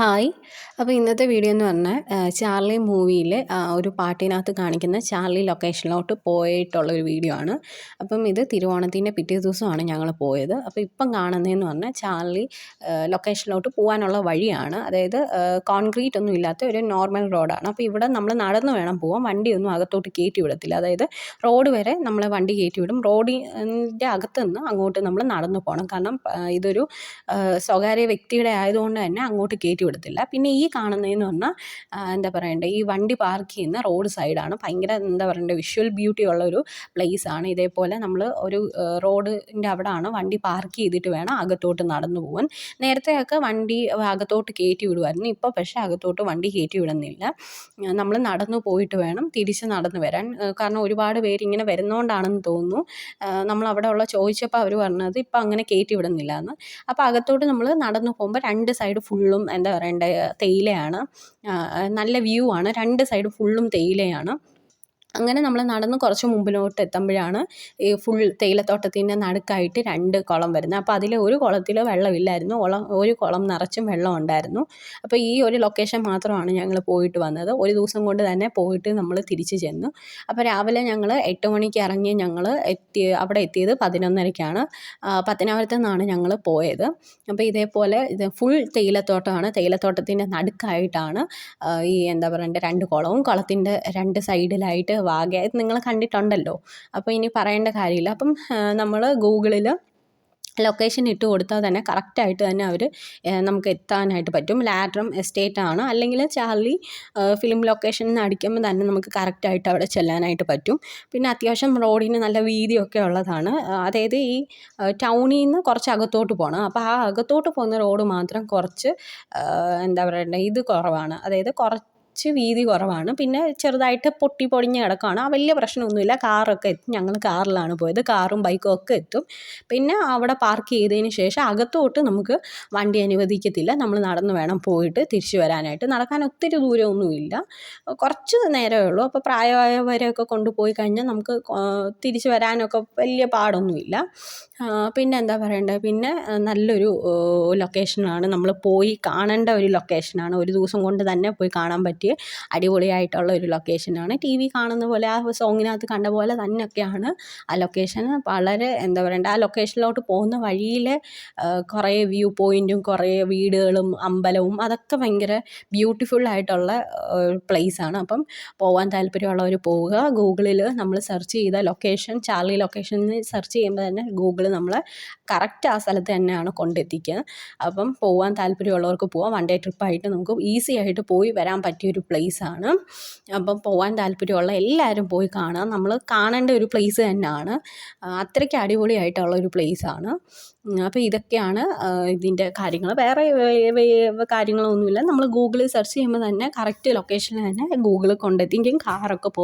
Hi. അപ്പോൾ ഇന്നത്തെ video എന്ന് പറഞ്ഞാൽ ചാർലി മൂവിയിൽ ഒരു പാട്ടിനകത്ത് കാണിക്കുന്ന ചാർലി ലൊക്കേഷനിലോട്ട് പോയിട്ടുള്ള ഒരു വീഡിയോ ആണ്. അപ്പം ഇത് തിരുവോണത്തിന്റെ പിറ്റേ ദിവസമാണ് ഞങ്ങൾ പോയത്. അപ്പോൾ ഇപ്പം കാണുന്നതെന്ന് പറഞ്ഞാൽ ചാർലി ലൊക്കേഷനിലോട്ട് പോകാനുള്ള വഴിയാണ്. അതായത് കോൺക്രീറ്റ് ഒന്നും ഇല്ലാത്ത ഒരു നോർമൽ റോഡാണ് അപ്പോൾ ഇവിടെ നമ്മൾ നടന്ന് വേണം പോകാൻ വണ്ടിയൊന്നും അകത്തോട്ട് കയറ്റി വിടത്തില്ല. അതായത് റോഡ് വരെ നമ്മൾ വണ്ടി കയറ്റി വിടും. റോഡിന്റെ അകത്തുനിന്ന് അങ്ങോട്ട് നമ്മൾ നടന്നു പോകണം. കാരണം ഇതൊരു സ്വകാര്യ വ്യക്തിയുടെ ആയതുകൊണ്ട് തന്നെ അങ്ങോട്ട് കയറ്റി വിടത്തില്ല പിന്നെ ഈ കാണുന്നതെന്ന് പറഞ്ഞാൽ എന്താ പറയണ്ടേ ഈ വണ്ടി പാർക്ക് ചെയ്യുന്ന റോഡ് സൈഡാണ് ഭയങ്കര എന്താ പറയണ്ടേ വിഷ്വൽ ബ്യൂട്ടി ഉള്ള ഒരു പ്ലേസ് ആണ്. ഇതേപോലെ നമ്മൾ ഒരു റോഡിന്റെ ആണ് വണ്ടി പാർക്ക് ചെയ്തിട്ട് വേണം അകത്തോട്ട് നടന്നു പോകാൻ നേരത്തെയൊക്കെ വണ്ടി അകത്തോട്ട് കയറ്റി വിടുമായിരുന്നു ഇപ്പോൾ പക്ഷേ അകത്തോട്ട് വണ്ടി കയറ്റി വിടുന്നില്ല. നമ്മൾ നടന്നു പോയിട്ട് വേണം തിരിച്ച് നടന്നു വരാൻ. കാരണം ഒരുപാട് പേര് ഇങ്ങനെ വരുന്നതുകൊണ്ടാണെന്ന് തോന്നുന്നു. നമ്മൾ അവിടെ ഉള്ള ചോദിച്ചപ്പോൾ അവർ പറഞ്ഞത് ഇപ്പം അങ്ങനെ കയറ്റി വിടുന്നില്ല എന്ന് അപ്പോൾ അകത്തോട്ട് നമ്മൾ നടന്നു പോകുമ്പോൾ രണ്ട് സൈഡ് ഫുള്ളും എന്താ പറയണ്ടേ തേയിലയാണ്. നല്ല വ്യൂ ആണ്. രണ്ട് സൈഡും ഫുള്ളും തേയിലയാണ്. അങ്ങനെ നമ്മൾ നടന്ന് കുറച്ച് മുമ്പിലോട്ട് എത്തുമ്പോഴാണ് ഈ ഫുൾ തേയിലത്തോട്ടത്തിന്റെ നടുക്കായിട്ട് രണ്ട് കുളം വരുന്നത്. അപ്പോൾ അതിൽ ഒരു കുളത്തിൽ വെള്ളമില്ലായിരുന്നു. കുളം ഒരു കുളം നിറച്ചും വെള്ളം ഉണ്ടായിരുന്നു. അപ്പോൾ ഈ ഒരു ലൊക്കേഷൻ മാത്രമാണ് ഞങ്ങൾ പോയിട്ട് വന്നത്. ഒരു ദിവസം കൊണ്ട് തന്നെ പോയിട്ട് നമ്മൾ തിരിച്ച് ചെന്നു. അപ്പോൾ രാവിലെ ഞങ്ങൾ എട്ട് മണിക്ക് ഇറങ്ങി ഞങ്ങൾ എത്തി അവിടെ എത്തിയത് പതിനൊന്നരയ്ക്കാണ് പത്തനാപുരത്തു നിന്നാണ് ഞങ്ങൾ പോയത്. അപ്പോൾ ഇതേപോലെ ഇത് ഫുൾ തേയിലത്തോട്ടമാണ്. തേയിലത്തോട്ടത്തിന്റെ നടുക്കായിട്ടാണ് ഈ എന്താ പറയണ്ടേ രണ്ട് കുളവും കുളത്തിന്റെ രണ്ട് സൈഡിലായിട്ട് വാഗ ഇത് നിങ്ങൾ കണ്ടിട്ടുണ്ടല്ലോ. അപ്പോൾ ഇനി പറയേണ്ട കാര്യമില്ല. അപ്പം നമ്മൾ ഗൂഗിളിൽ ലൊക്കേഷൻ ഇട്ട് കൊടുത്താൽ തന്നെ കറക്റ്റായിട്ട് തന്നെ അവർ നമുക്ക് എത്താനായിട്ട് പറ്റും. ലാറ്ററും എസ്റ്റേറ്റ് ആണ്. അല്ലെങ്കിൽ ചാർലി ഫിലിം ലൊക്കേഷൻ എന്ന് അടിക്കുമ്പോൾ തന്നെ നമുക്ക് കറക്റ്റായിട്ട് അവിടെ ചെല്ലാനായിട്ട് പറ്റും. പിന്നെ അത്യാവശ്യം റോഡിന് നല്ല വീതിയൊക്കെ ഉള്ളതാണ്. അതായത് ഈ ടൗണിൽ നിന്ന് കുറച്ച് അകത്തോട്ട് പോകണം. അപ്പോൾ ആ അകത്തോട്ട് പോകുന്ന റോഡ് മാത്രം കുറച്ച് എന്താ പറയണ്ടേ ഇത് കുറവാണ്. അതായത് കുറച്ച് കുറച്ച് വീതി കുറവാണ്. പിന്നെ ചെറുതായിട്ട് പൊട്ടി പൊടിഞ്ഞ് കിടക്കുകയാണ് ആ വലിയ പ്രശ്നമൊന്നുമില്ല. കാറൊക്കെ എത്തും. ഞങ്ങൾ കാറിലാണ് പോയത്. കാറും ബൈക്കും ഒക്കെ എത്തും. പിന്നെ അവിടെ പാർക്ക് ചെയ്തതിന് ശേഷം അകത്തോട്ട് നമുക്ക് വണ്ടി അനുവദിക്കത്തില്ല. നമ്മൾ നടന്ന് വേണം പോയിട്ട് തിരിച്ചു വരാനായിട്ട്. നടക്കാൻ ഒത്തിരി ദൂരമൊന്നുമില്ല. കുറച്ച് നേരമേ ഉള്ളൂ. അപ്പോൾ പ്രായമായവരെയൊക്കെ കൊണ്ടുപോയി കഴിഞ്ഞാൽ നമുക്ക് തിരിച്ചു വരാനൊക്കെ വലിയ പാടൊന്നുമില്ല. പിന്നെ എന്താ പറയേണ്ടത്? പിന്നെ നല്ലൊരു ലൊക്കേഷനാണ് നമ്മൾ പോയി കാണേണ്ട ഒരു ലൊക്കേഷനാണ് ഒരു ദിവസം കൊണ്ട് തന്നെ പോയി കാണാൻ പറ്റിയ അടിപൊളിയായിട്ടുള്ള ഒരു ലൊക്കേഷനാണ് ടി വി കാണുന്ന പോലെ ആ സോങ്ങിനകത്ത് കണ്ട പോലെ തന്നെയൊക്കെയാണ് ആ ലൊക്കേഷൻ വളരെ എന്താ പറയണ്ട ആ ലൊക്കേഷനിലോട്ട് പോകുന്ന വഴിയിൽ കുറേ വ്യൂ പോയിന്റും കുറേ വീടുകളും അമ്പലവും അതൊക്കെ ഭയങ്കര ബ്യൂട്ടിഫുൾ ആയിട്ടുള്ള പ്ലേസാണ് അപ്പം പോകാൻ താല്പര്യമുള്ളവർ പോവുക. ഗൂഗിളിൽ നമ്മൾ സെർച്ച് ചെയ്ത ലൊക്കേഷൻ ചാർലി ലൊക്കേഷൻ സെർച്ച് ചെയ്യുമ്പോൾ തന്നെ ഗൂഗിൾ നമ്മളെ കറക്റ്റ് ആ സ്ഥലത്ത് തന്നെയാണ് കൊണ്ടെത്തിക്കുക. അപ്പം പോകാൻ താല്പര്യമുള്ളവർക്ക് പോവാം. വൺ ഡേ ട്രിപ്പായിട്ട് നമുക്ക് ഈസി ആയിട്ട് പോയി വരാൻ പറ്റിയൊരു പ്ലേസാണ് അപ്പം പോകാൻ താല്പര്യമുള്ള എല്ലാവരും പോയി കാണാം. നമ്മൾ കാണേണ്ട ഒരു പ്ലേസ് തന്നെയാണ്. അത്രയ്ക്ക് അടിപൊളിയായിട്ടുള്ള ഒരു ആണ്. അപ്പോൾ ഇതൊക്കെയാണ് ഇതിന്റെ കാര്യങ്ങൾ വേറെ കാര്യങ്ങളൊന്നുമില്ല. നമ്മൾ ഗൂഗിളിൽ സെർച്ച് ചെയ്യുമ്പോൾ തന്നെ കറക്റ്റ് ലൊക്കേഷനിൽ തന്നെ ഗൂഗിളിൽ കൊണ്ടെത്തിക്കും കാറൊക്കെ പോകും